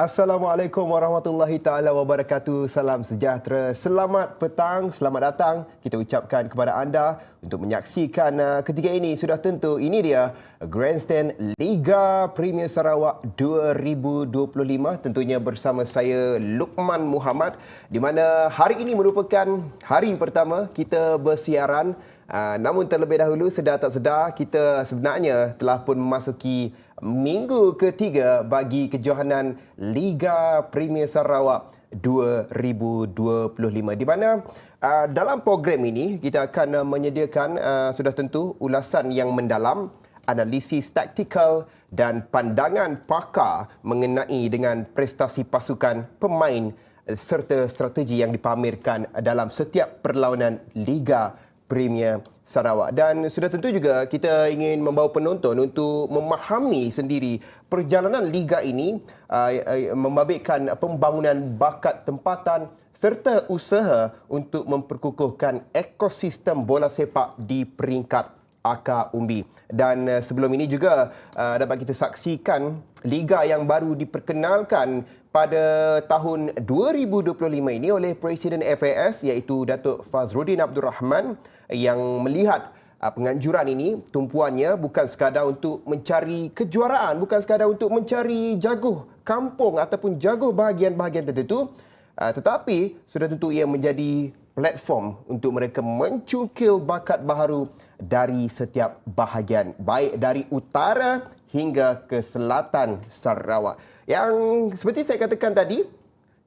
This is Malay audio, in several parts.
Assalamualaikum warahmatullahi taala wabarakatuh. Salam sejahtera. Selamat petang, selamat datang. Kita ucapkan kepada anda untuk menyaksikan uh, ketika ini sudah tentu ini dia Grandstand Liga Premier Sarawak 2025 tentunya bersama saya Lukman Muhammad di mana hari ini merupakan hari pertama kita bersiaran uh, namun terlebih dahulu sedar tak sedar kita sebenarnya telah pun memasuki minggu ketiga bagi kejohanan Liga Premier Sarawak 2025 di mana uh, dalam program ini kita akan uh, menyediakan uh, sudah tentu ulasan yang mendalam analisis taktikal dan pandangan pakar mengenai dengan prestasi pasukan pemain serta strategi yang dipamerkan dalam setiap perlawanan Liga Premier Sarawak. Dan sudah tentu juga kita ingin membawa penonton untuk memahami sendiri perjalanan liga ini uh, uh, membabitkan pembangunan bakat tempatan serta usaha untuk memperkukuhkan ekosistem bola sepak di peringkat akar umbi. Dan uh, sebelum ini juga dapat kita saksikan liga yang baru diperkenalkan pada tahun 2025 ini oleh Presiden FAS iaitu Datuk Fazrudin Abdul Rahman yang melihat uh, penganjuran ini tumpuannya bukan sekadar untuk mencari kejuaraan, bukan sekadar untuk mencari jaguh kampung ataupun jaguh bahagian-bahagian tertentu, uh, tetapi sudah tentu ia menjadi platform untuk mereka mencungkil bakat baharu dari setiap bahagian, baik dari utara hingga ke selatan Sarawak. Yang seperti saya katakan tadi,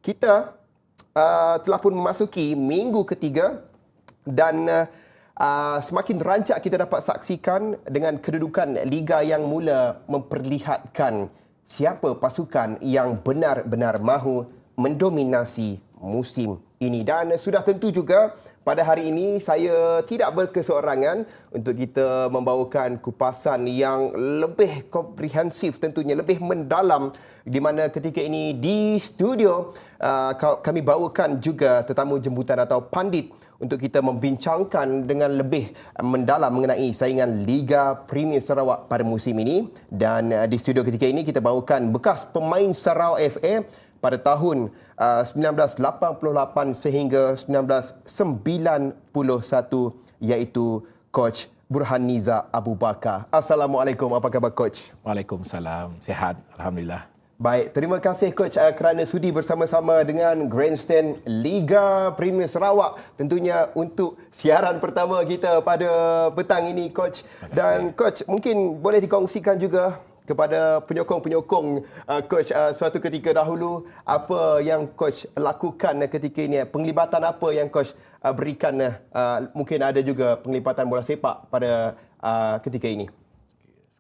kita uh, telah pun memasuki minggu ketiga dan uh, uh, semakin rancak kita dapat saksikan dengan kedudukan liga yang mula memperlihatkan siapa pasukan yang benar-benar mahu mendominasi musim ini. Dan sudah tentu juga pada hari ini saya tidak berkeseorangan untuk kita membawakan kupasan yang lebih komprehensif tentunya lebih mendalam di mana ketika ini di studio uh, kami bawakan juga tetamu jemputan atau pandit untuk kita membincangkan dengan lebih mendalam mengenai saingan Liga Premier Sarawak pada musim ini. Dan uh, di studio ketika ini kita bawakan bekas pemain Sarawak FA pada tahun uh, 1988 sehingga 1991 iaitu coach Burhaniza Abu Bakar. Assalamualaikum. Apa khabar coach? Waalaikumsalam. Sehat alhamdulillah. Baik, terima kasih coach uh, kerana sudi bersama-sama dengan Grandstand Liga Premier Sarawak tentunya untuk siaran pertama kita pada petang ini coach. Dan coach mungkin boleh dikongsikan juga kepada penyokong-penyokong uh, coach uh, suatu ketika dahulu apa yang coach lakukan ketika ini? Penglibatan apa yang coach uh, berikan uh, mungkin ada juga penglibatan bola sepak pada uh, ketika ini?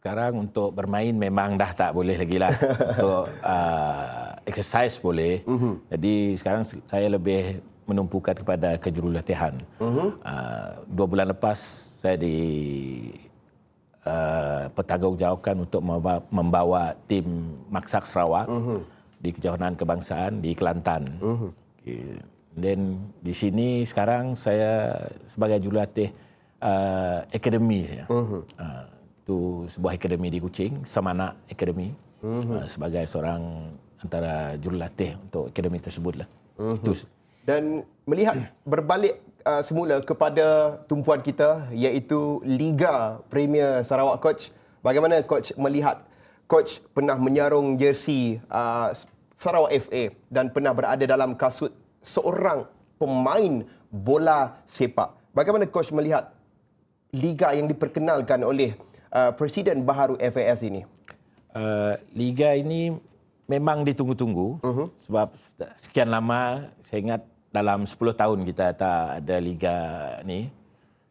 Sekarang untuk bermain memang dah tak boleh lagi lah. Untuk uh, exercise boleh. Uh-huh. jadi sekarang saya lebih menumpukan kepada kejurulatihan uh-huh. uh, dua bulan lepas saya di uh, pertanggungjawabkan untuk membawa, membawa tim Maksak Sarawak uh-huh. di kejohanan kebangsaan di Kelantan. Uh-huh. Dan di sini sekarang saya sebagai jurulatih uh, akademi saya. Uh-huh. Uh, itu sebuah akademi di Kuching, Samana Academy. Uh-huh. Uh, sebagai seorang antara jurulatih untuk akademi tersebutlah. Uh-huh. Itu. Dan melihat berbalik uh, semula kepada tumpuan kita iaitu Liga Premier Sarawak coach. Bagaimana coach melihat coach pernah menyarung jersey uh, Sarawak FA dan pernah berada dalam kasut seorang pemain bola sepak. Bagaimana coach melihat liga yang diperkenalkan oleh uh, presiden baharu FAS ini? Uh, liga ini memang ditunggu-tunggu uh-huh. sebab sekian lama saya ingat dalam 10 tahun kita tak ada liga ni.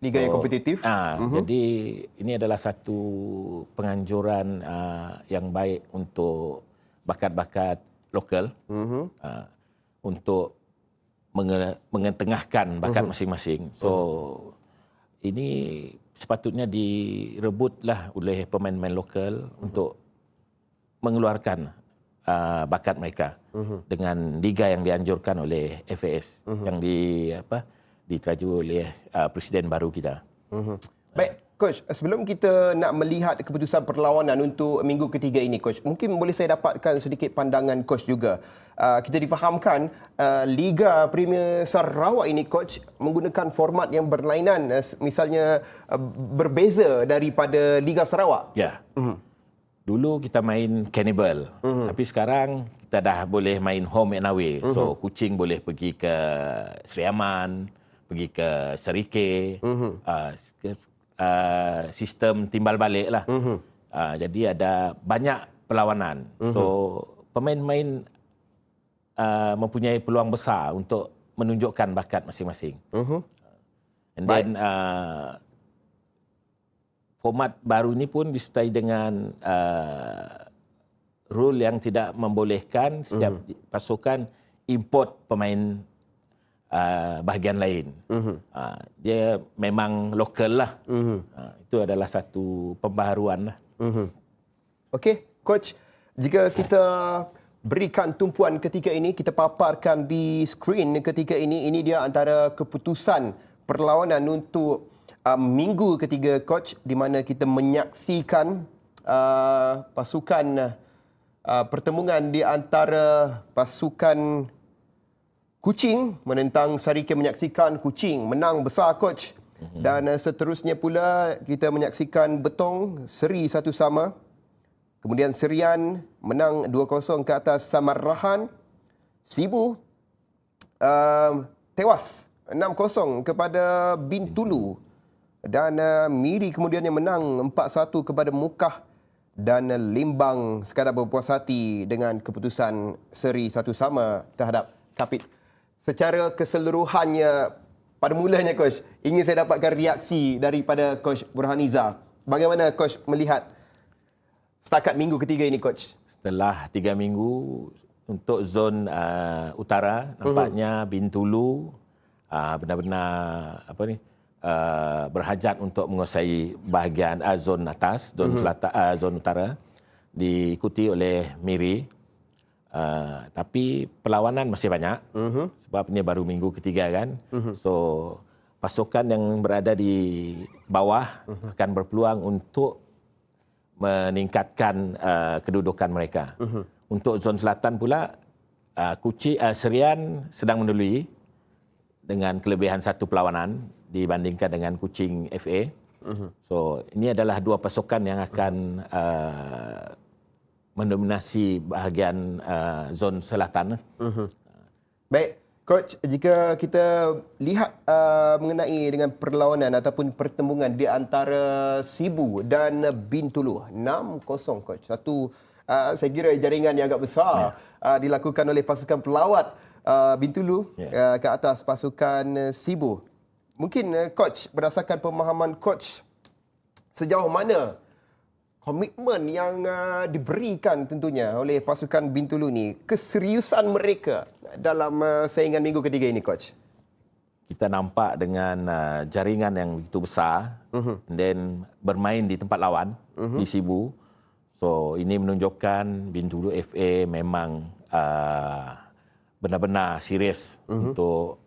Liga yang kompetitif. Ah, uh-huh. jadi ini adalah satu penganjuran uh, yang baik untuk bakat-bakat lokal uh-huh. uh, untuk menge- mengetengahkan bakat uh-huh. masing-masing. So uh-huh. ini sepatutnya direbutlah oleh pemain-pemain lokal uh-huh. untuk mengeluarkan uh, bakat mereka uh-huh. dengan liga yang dianjurkan oleh FAS uh-huh. yang di apa diteraju oleh uh, presiden baru kita. Uh-huh. Baik, coach, sebelum kita nak melihat keputusan perlawanan untuk minggu ketiga ini coach, mungkin boleh saya dapatkan sedikit pandangan coach juga. Uh, kita difahamkan uh, Liga Premier Sarawak ini coach menggunakan format yang berlainan uh, misalnya uh, berbeza daripada Liga Sarawak. Ya. Mm-hmm. Dulu kita main cannibal, mm-hmm. tapi sekarang kita dah boleh main home and away. Mm-hmm. So kucing boleh pergi ke Sri Aman, pergi ke Serike. Mm-hmm. Uh, uh, sistem timbal balik lah. Mm-hmm. Uh, jadi ada banyak perlawanan. Mm-hmm. So pemain-pemain uh, mempunyai peluang besar untuk menunjukkan bakat masing-masing. Mm-hmm. And then uh, format baru ini pun disertai dengan uh, rule yang tidak membolehkan setiap mm-hmm. pasukan import pemain uh, bahagian lain. Mm-hmm. Uh, dia memang lokal lah. Mm-hmm. Uh, itu adalah satu pembaharuan lah. Mm-hmm. Okey, coach, jika kita berikan tumpuan ketika ini, kita paparkan di skrin ketika ini, ini dia antara keputusan perlawanan untuk uh, minggu ketiga coach di mana kita menyaksikan uh, pasukan uh, pertemuan di antara pasukan Kucing menentang Sarike menyaksikan Kucing menang besar coach. Mhm. dan uh, seterusnya pula kita menyaksikan Betong seri satu sama. Kemudian Serian menang 2-0 ke atas Samarrahan Sibu uh, tewas 6-0 kepada Bintulu dan uh, Miri kemudiannya menang 4-1 kepada Mukah dan Limbang sekadar berpuas hati dengan keputusan seri satu sama terhadap Kapit. Secara keseluruhannya pada mulanya coach ingin saya dapatkan reaksi daripada coach Burhaniza. Bagaimana coach melihat setakat minggu ketiga ini coach? Setelah tiga minggu untuk zon uh, utara nampaknya uh-huh. Bintulu uh, benar-benar apa ni uh, berhajat untuk menguasai bahagian uh, zon atas, zon uh-huh. selatan, uh, zon utara diikuti oleh Miri. Uh, tapi perlawanan masih banyak uh-huh. sebab ini baru minggu ketiga kan. Uh-huh. So pasukan yang berada di bawah uh-huh. akan berpeluang untuk meningkatkan uh, kedudukan mereka. Uh-huh. Untuk zon selatan pula uh, Kuci uh, Serian sedang mendului dengan kelebihan satu perlawanan dibandingkan dengan kucing FA. Uh-huh. So ini adalah dua pasukan yang akan uh, mendominasi bahagian uh, zon selatan. Uh-huh. Baik, coach, jika kita lihat uh, mengenai dengan perlawanan ataupun pertembungan di antara Sibu dan Bintulu, 6-0 coach. Satu uh, saya kira jaringan yang agak besar yeah. uh, dilakukan oleh pasukan pelawat uh, Bintulu yeah. uh, ke atas pasukan Sibu. Mungkin uh, coach berdasarkan pemahaman coach sejauh mana komitmen yang uh, diberikan tentunya oleh pasukan Bintulu ni keseriusan mereka dalam uh, saingan minggu ketiga ini coach. Kita nampak dengan uh, jaringan yang begitu besar uh-huh. then bermain di tempat lawan uh-huh. di Sibu. So ini menunjukkan Bintulu FA memang uh, benar-benar serius uh-huh. untuk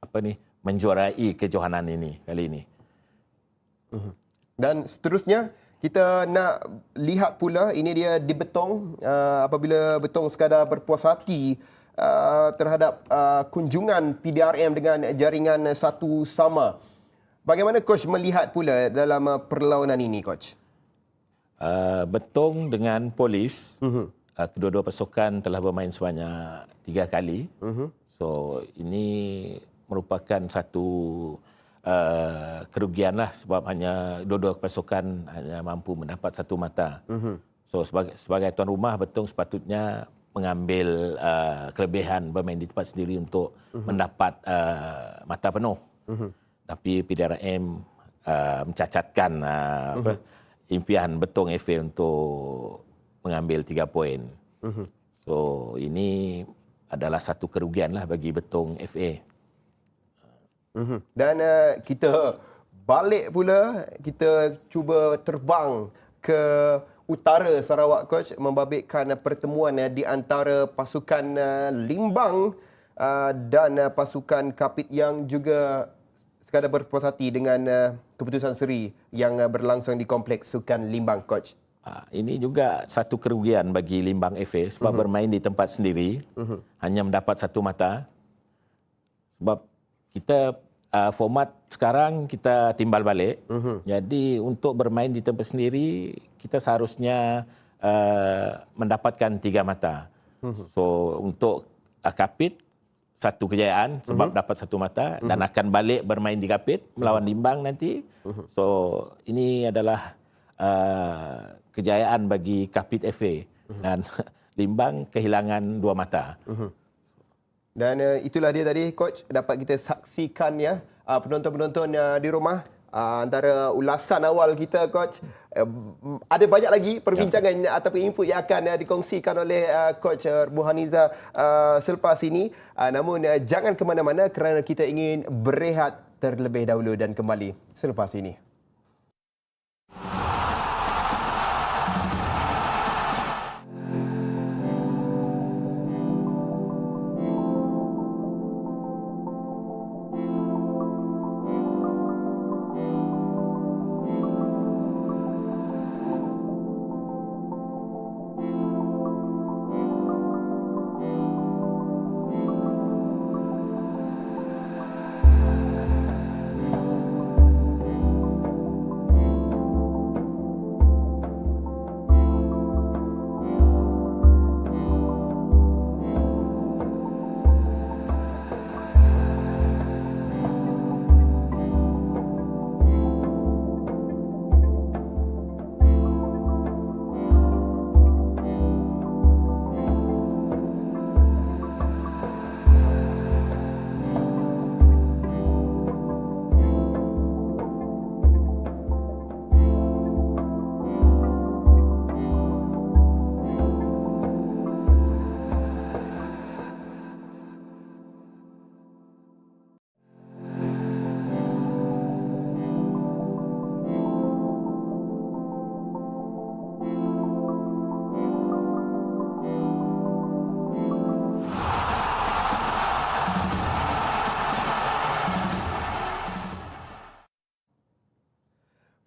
apa ni menjuarai kejohanan ini kali ini. Uh-huh. Dan seterusnya kita nak lihat pula ini dia di Betong uh, apabila Betong sekadar berpuas hati uh, terhadap uh, kunjungan PDRM dengan jaringan satu sama. Bagaimana coach melihat pula dalam uh, perlawanan ini coach? Uh, Betong dengan polis uh-huh uh, kedua-dua pasukan telah bermain sebanyak tiga kali. Uh-huh. So ini merupakan satu uh, kerugian lah sebab hanya dua-dua pasukan hanya mampu mendapat satu mata. Uh-huh. So sebagai, sebagai tuan rumah Betong sepatutnya mengambil uh, kelebihan bermain di tempat sendiri untuk uh-huh. mendapat uh, mata penuh. Uh-huh. Tapi PDRM uh, mencacatkan uh, uh-huh. apa, impian Betong FA untuk mengambil tiga poin. Uh-huh. So ini adalah satu kerugian lah bagi Betong FA. Uh-huh. Dan uh, kita balik pula, kita cuba terbang ke utara Sarawak coach membabitkan pertemuan uh, di antara pasukan uh, Limbang uh, dan uh, pasukan Kapit yang juga sekadar berpuas hati dengan uh, keputusan seri yang uh, berlangsung di Kompleks Sukan Limbang, Coach? Ah, Ini juga satu kerugian bagi Limbang FA sebab uh-huh. bermain di tempat sendiri uh-huh. hanya mendapat satu mata. Sebab kita uh, format sekarang kita timbal balik. Uh-huh. Jadi untuk bermain di tempat sendiri kita seharusnya uh, mendapatkan tiga mata. Uh-huh. So untuk uh, Kapit satu kejayaan sebab uh-huh. dapat satu mata uh-huh. dan akan balik bermain di Kapit melawan Limbang nanti. Uh-huh. So ini adalah uh, kejayaan bagi Kapit FA uh-huh. dan Limbang kehilangan dua mata. Uh-huh. Dan uh, itulah dia tadi coach dapat kita saksikan ya uh, penonton-penonton uh, di rumah uh, antara ulasan awal kita coach uh, ada banyak lagi perbincangan ya. ataupun input yang akan uh, dikongsikan oleh uh, coach uh, Buhaniza uh, selepas ini uh, namun uh, jangan ke mana-mana kerana kita ingin berehat terlebih dahulu dan kembali selepas ini.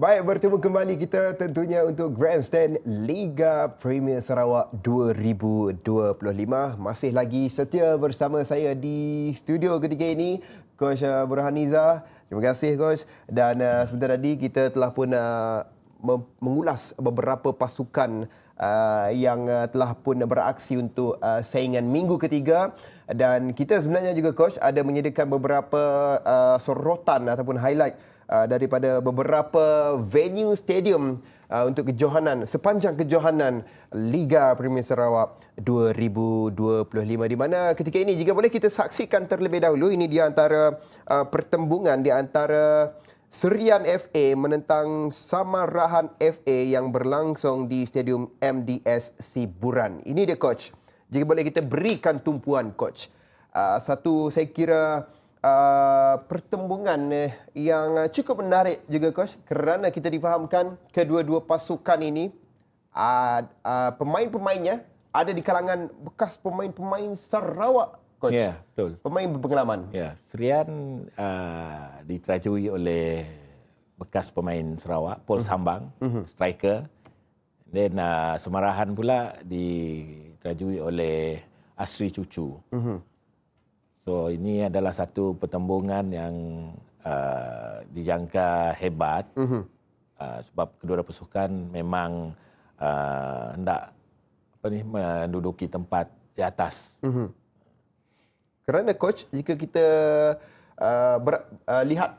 Baik, bertemu kembali kita tentunya untuk Grandstand Liga Premier Sarawak 2025. Masih lagi setia bersama saya di studio ketika ini, Coach uh, Burhaniza. Terima kasih, Coach. Dan uh, sebentar tadi kita telah pun uh, mengulas beberapa pasukan uh, yang uh, telah pun beraksi untuk uh, saingan minggu ketiga dan kita sebenarnya juga coach ada menyediakan beberapa uh, sorotan ataupun highlight uh, daripada beberapa venue stadium uh, untuk kejohanan sepanjang kejohanan Liga Premier Sarawak 2025 di mana ketika ini jika boleh kita saksikan terlebih dahulu ini di antara uh, pertembungan di antara Serian FA menentang Samarahan FA yang berlangsung di Stadium MDS Siburan. Ini dia coach. Jika boleh kita berikan tumpuan coach. Uh, satu saya kira uh, pertembungan uh, yang cukup menarik juga coach kerana kita difahamkan kedua-dua pasukan ini uh, uh, pemain-pemainnya ada di kalangan bekas pemain-pemain Sarawak coach. Ya, yeah, betul. Pemain berpengalaman. Ya, yeah, Serian uh, diterajui oleh bekas pemain Sarawak, Paul mm-hmm. Sambang, mm-hmm. striker. Dan uh, Semarahan pula diterajui oleh Asri Cucu. Mm-hmm. So ini adalah satu pertembungan yang uh, dijangka hebat mm-hmm. uh, sebab kedua-dua pasukan memang uh, hendak apa ni menduduki tempat di atas. Mm-hmm. Kerana coach jika kita uh, ber, uh, lihat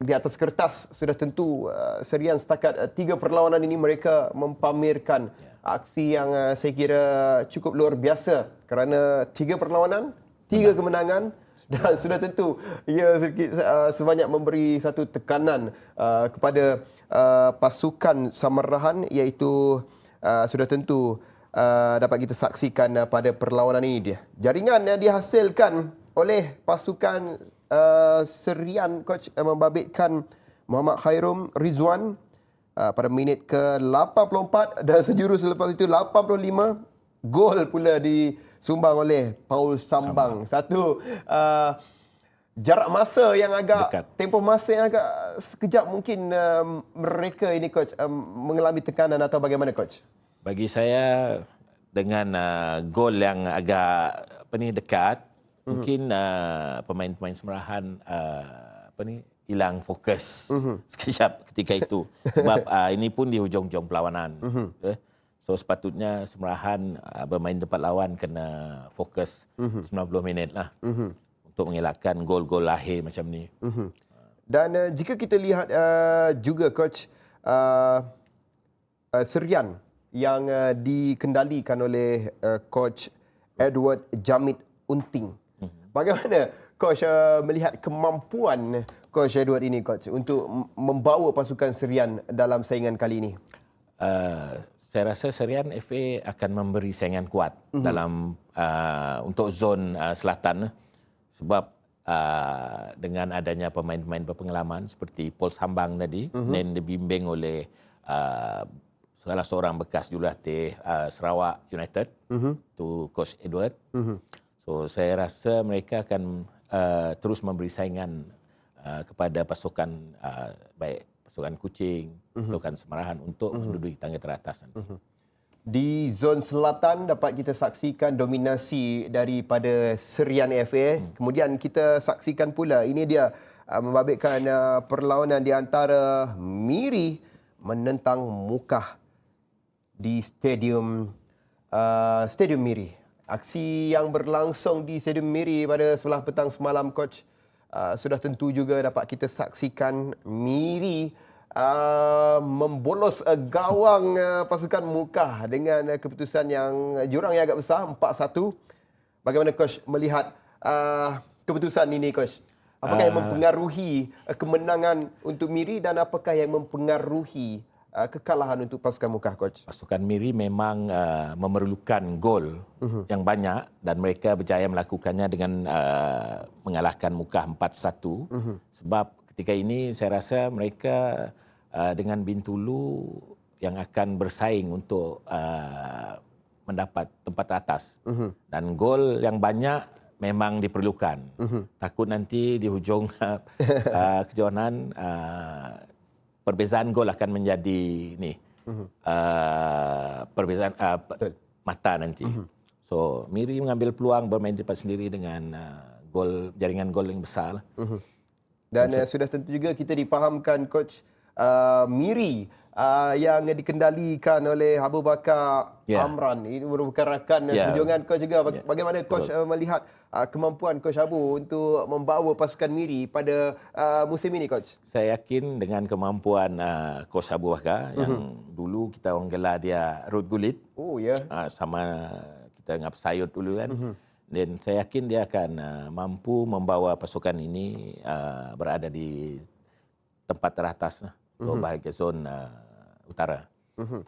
di atas kertas sudah tentu uh, serian setakat uh, tiga perlawanan ini mereka mempamerkan yeah. aksi yang uh, saya kira cukup luar biasa kerana tiga perlawanan tiga kemenangan dan sudah tentu ia sedikit uh, sebanyak memberi satu tekanan uh, kepada uh, pasukan Samarahan iaitu uh, sudah tentu uh, dapat kita saksikan uh, pada perlawanan ini dia. Jaringan yang dihasilkan oleh pasukan uh, Serian coach uh, membabitkan Muhammad Khairum Rizwan uh, pada minit ke-84 dan sejurus selepas itu 85 gol pula disumbang oleh Paul Sambang. Sambang. Satu uh, jarak masa yang agak Dekat. tempoh masa yang agak sekejap mungkin uh, mereka ini coach um, mengalami tekanan atau bagaimana coach? Bagi saya dengan uh, gol yang agak apa ni dekat, mm-hmm. mungkin uh, pemain-pemain semerahan uh, apa ni hilang fokus mm-hmm. sekejap ketika itu. Sebab uh, ini pun di hujung-hujung perlawanan. Mm-hmm. Eh? So sepatutnya semerahan uh, bermain tempat lawan kena fokus mm-hmm. 90 minit lah. Mm-hmm. Untuk mengelakkan gol-gol lahir macam ni. Mm-hmm. Dan uh, jika kita lihat uh, juga coach uh, uh, Serian yang uh, dikendalikan oleh uh, coach Edward Jamit Unting. Bagaimana coach uh, melihat kemampuan coach Edward ini coach untuk membawa pasukan Serian dalam saingan kali ini? Uh, saya rasa Serian FA akan memberi saingan kuat mm-hmm. dalam uh, untuk zon uh, selatan sebab uh, dengan adanya pemain-pemain berpengalaman seperti Paul Sambang tadi mm-hmm. dan dibimbing oleh uh, salah seorang bekas jurulatih uh, Sarawak United mm-hmm. tu coach Edward. Mm-hmm. So saya rasa mereka akan uh, terus memberi saingan uh, kepada pasukan uh, baik pasukan Kuching, mm-hmm. pasukan Semarahan untuk mm-hmm. menduduki tangga teratas nanti. Mm-hmm. Di zon selatan dapat kita saksikan dominasi daripada Serian FA. Hmm. Kemudian kita saksikan pula ini dia uh, membabitkan uh, perlawanan di antara Miri menentang Mukah di stadium uh, Stadium Miri. Aksi yang berlangsung di Stadium Miri pada sebelah petang semalam coach uh, sudah tentu juga dapat kita saksikan Miri uh, membolos uh, gawang uh, pasukan Mukah dengan uh, keputusan yang jurang yang agak besar 4-1. Bagaimana coach melihat uh, keputusan ini coach? Apakah uh, yang mempengaruhi uh, kemenangan untuk Miri dan apakah yang mempengaruhi uh, kekalahan untuk pasukan Mukah coach? Pasukan Miri memang uh, memerlukan gol uh-huh. yang banyak dan mereka berjaya melakukannya dengan uh, mengalahkan Mukah 4-1 uh-huh. sebab ketika ini saya rasa mereka uh, dengan Bintulu yang akan bersaing untuk uh, mendapat tempat atas uh-huh. dan gol yang banyak memang diperlukan. Uh-huh. Takut nanti di hujung uh, kejohanan uh, perbezaan gol akan menjadi ni uh-huh. uh, perbezaan uh, mata nanti. Uh-huh. So Miri mengambil peluang bermain cepat sendiri dengan uh, gol jaringan gol yang besar. Uh-huh. Dan uh, sudah tentu juga kita difahamkan coach uh, Miri uh, yang dikendalikan oleh Abu Bakar yeah. Amran. Ini merupakan rakan yeah. sejungan coach juga. Yeah. Bagaimana coach uh, melihat uh, kemampuan coach Abu untuk membawa pasukan Miri pada uh, musim ini coach? Saya yakin dengan kemampuan uh, coach Abu Bakar uh-huh. yang dulu kita orang gelar dia Rod Gulit. Oh ya. Yeah. Uh, sama kita ngap sayut dulu kan. Uh-huh. Dan saya yakin dia akan uh, mampu membawa pasukan ini uh, berada di tempat teratas lah, untuk uh-huh. bahagian zon uh, utara. Uh-huh.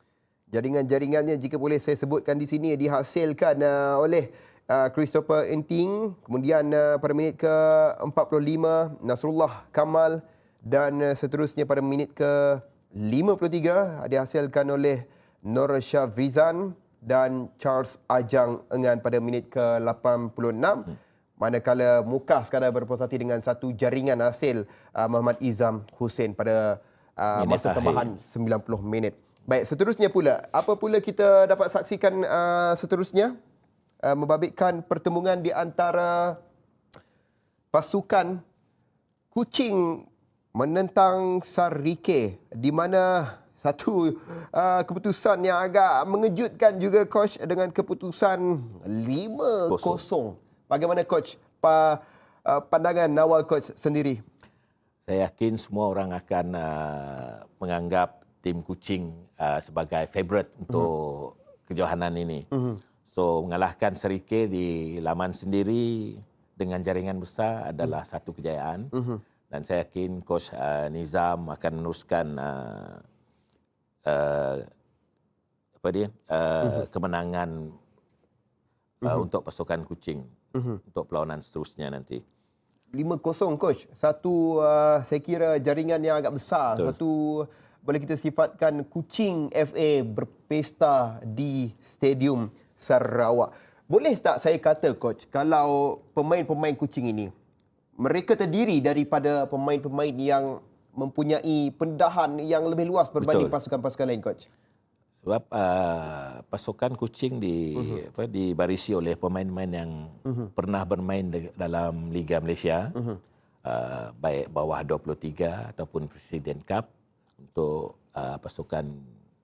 Jaringan-jaringannya jika boleh saya sebutkan di sini dihasilkan uh, oleh uh, Christopher Enting, kemudian uh, pada minit ke-45 Nasrullah Kamal dan uh, seterusnya pada minit ke-53 dihasilkan oleh Nur Syafrizan dan Charles Ajang Engan pada minit ke-86. Hmm. Manakala Mukah sekadar berpuas hati dengan satu jaringan hasil uh, Muhammad Izam Hussein pada uh, masa tambahan 90 minit. Baik, seterusnya pula. Apa pula kita dapat saksikan uh, seterusnya? Uh, membabitkan pertembungan di antara pasukan Kuching menentang Sarike di mana satu uh, keputusan yang agak mengejutkan juga coach dengan keputusan 5-0. Bagaimana coach pa, uh, pandangan awal coach sendiri? Saya yakin semua orang akan uh, menganggap tim Kuching uh, sebagai favourite untuk uh-huh. kejohanan ini. Uh-huh. So mengalahkan Serike di laman sendiri dengan jaringan besar adalah uh-huh. satu kejayaan. Uh-huh. Dan saya yakin coach uh, Nizam akan meneruskan uh, uh, apa dia uh, uh-huh. kemenangan uh, uh-huh. untuk pasukan kucing uh-huh. untuk perlawanan seterusnya nanti. 5-0 coach. Satu uh, saya kira jaringan yang agak besar. Betul. Satu boleh kita sifatkan kucing FA berpesta di stadium Sarawak. Boleh tak saya kata coach kalau pemain-pemain kucing ini mereka terdiri daripada pemain-pemain yang mempunyai pendahan yang lebih luas berbanding Betul. pasukan-pasukan lain coach. Sebab uh, pasukan kucing di Mhm. apa dibarisi oleh pemain-pemain yang pernah bermain de- dalam Liga Malaysia. Mhm. Uh, baik bawah 23 ataupun Presiden Cup untuk uh, pasukan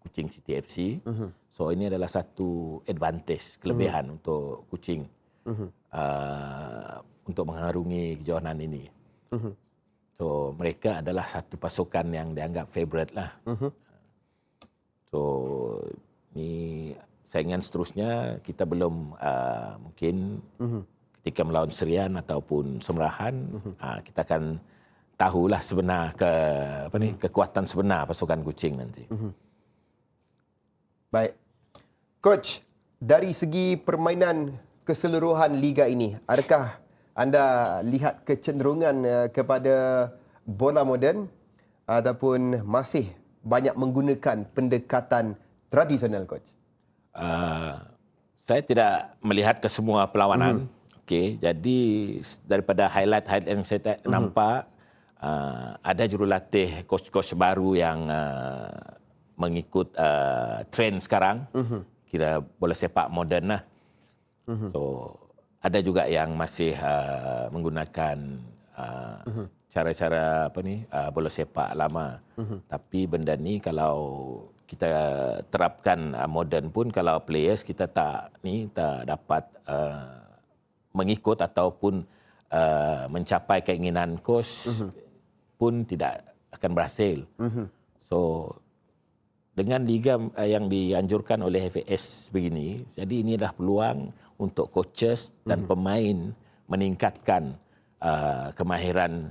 kucing City FC. Mhm. So ini adalah satu advantage kelebihan untuk kucing Mhm. uh, untuk mengharungi kejohanan ini. Mhm. So mereka adalah satu pasukan yang dianggap favourite lah. Mhm. So ni saingan seterusnya kita belum uh, mungkin Mhm. ketika melawan Serian ataupun Semerahan uh, kita akan tahulah sebenar ke apa ni kekuatan sebenar pasukan kucing nanti. Baik. Coach, dari segi permainan keseluruhan liga ini, adakah anda lihat kecenderungan uh, kepada bola moden ataupun masih banyak menggunakan pendekatan tradisional coach? Uh, saya tidak melihat ke semua perlawanan. Okey, jadi daripada highlight-highlight yang saya ta- nampak uh, ada jurulatih coach-coach baru yang uh, mengikut uh, trend sekarang. Kira bola sepak moden lah. So ada juga yang masih uh, menggunakan uh, cara-cara apa ni uh, bola sepak lama. Tapi benda ni kalau kita terapkan uh, moden pun kalau players kita tak ni tak dapat uh, mengikut ataupun uh, mencapai keinginan coach pun tidak akan berhasil. So dengan liga yang dianjurkan oleh FAS begini, jadi ini adalah peluang untuk coaches dan pemain meningkatkan uh, kemahiran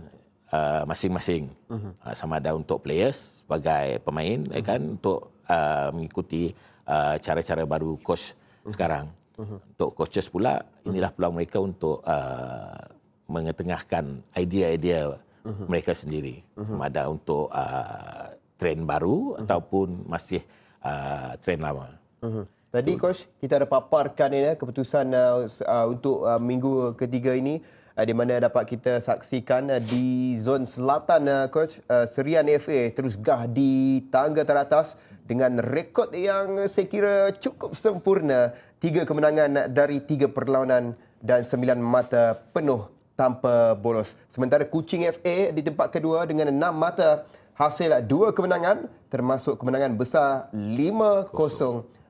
uh, masing-masing. Uh, sama ada untuk players sebagai pemain mm kan untuk uh, mengikuti uh, cara-cara baru coach sekarang. Untuk coaches pula inilah peluang mereka untuk uh, mengetengahkan idea-idea mereka sendiri. Sama ada untuk uh, trend baru ataupun masih uh, trend lama. Mhm. Tadi coach kita ada paparkan ini eh, keputusan uh, uh, untuk uh, minggu ketiga ini uh, di mana dapat kita saksikan uh, di zon selatan uh, coach uh, Serian FA terus gah di tangga teratas dengan rekod yang saya kira cukup sempurna tiga kemenangan dari tiga perlawanan dan sembilan mata penuh tanpa bolos. Sementara Kuching FA di tempat kedua dengan enam mata hasil dua kemenangan termasuk kemenangan besar 5-0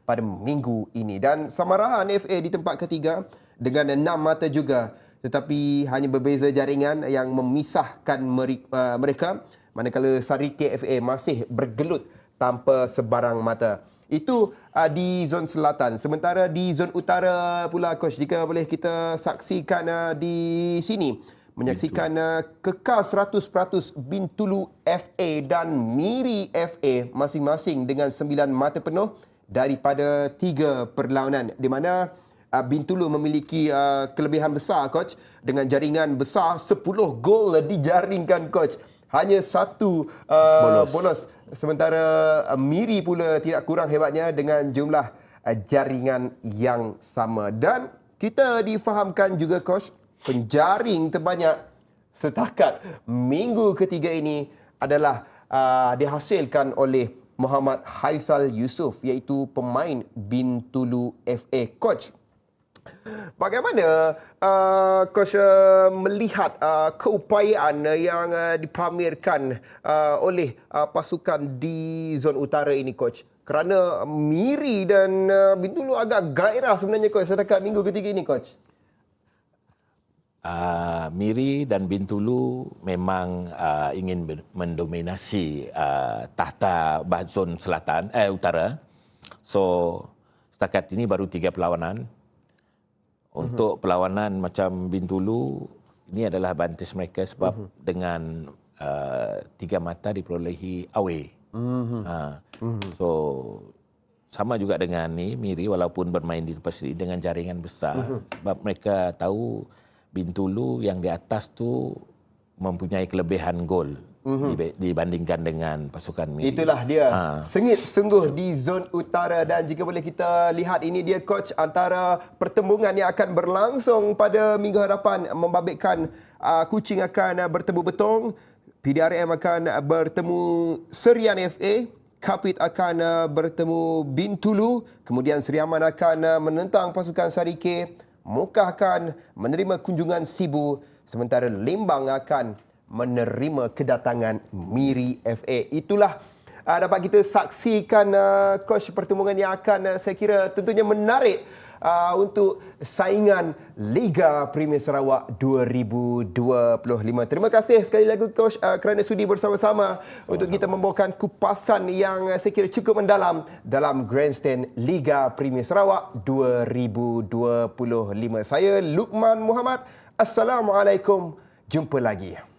pada minggu ini dan Samarahan FA di tempat ketiga dengan enam mata juga tetapi hanya berbeza jaringan yang memisahkan uh, mereka manakala Sarike FA masih bergelut tanpa sebarang mata. Itu uh, di zon selatan. Sementara di zon utara pula coach jika boleh kita saksikan uh, di sini menyaksikan uh, kekal 100% Bintulu FA dan Miri FA masing-masing dengan 9 mata penuh daripada tiga perlawanan di mana uh, Bintulu memiliki uh, kelebihan besar coach. Dengan jaringan besar 10 gol dijaringkan coach. Hanya satu uh, bolos. bolos sementara uh, Miri pula tidak kurang hebatnya dengan jumlah uh, jaringan yang sama. Dan kita difahamkan juga coach penjaring terbanyak setakat minggu ketiga ini adalah uh, dihasilkan oleh Muhammad Haisal Yusof iaitu pemain Bintulu FA coach Bagaimana uh, coach uh, melihat uh, keupayaan yang uh, dipamerkan uh, oleh uh, pasukan di zon utara ini coach? Kerana Miri dan uh, Bintulu agak gairah sebenarnya coach setakat minggu ketiga ini coach. Uh, Miri dan Bintulu memang uh, ingin mendominasi uh, tahta zon selatan eh utara. So setakat ini baru tiga perlawanan. Untuk perlawanan macam Bintulu ini adalah bantis mereka sebab dengan uh, tiga mata diperolehi away. Uh, So sama juga dengan ni Miri walaupun bermain di tempat sendiri dengan jaringan besar sebab mereka tahu Bintulu yang di atas tu mempunyai kelebihan gol mm-hmm. dibandingkan dengan pasukan Miri. Itulah dia. Ha. Sengit sungguh di zon utara dan jika boleh kita lihat ini dia coach antara pertembungan yang akan berlangsung pada minggu hadapan membabitkan uh, Kuching akan uh, bertemu Betong, PDRM akan uh, bertemu Serian FA, Kapit akan uh, bertemu Bintulu, kemudian Seriaman akan uh, menentang pasukan Sarike, Mukah akan menerima kunjungan Sibu, sementara Limbang akan menerima kedatangan Miri FA. Itulah uh, dapat kita saksikan uh, coach pertembungan yang akan uh, saya kira tentunya menarik uh, untuk saingan Liga Premier Sarawak 2025. Terima kasih sekali lagi coach uh, kerana sudi bersama-sama untuk kita membawakan kupasan yang uh, saya kira cukup mendalam dalam Grandstand Liga Premier Sarawak 2025. Saya Lukman Muhammad. Assalamualaikum. Jumpa lagi.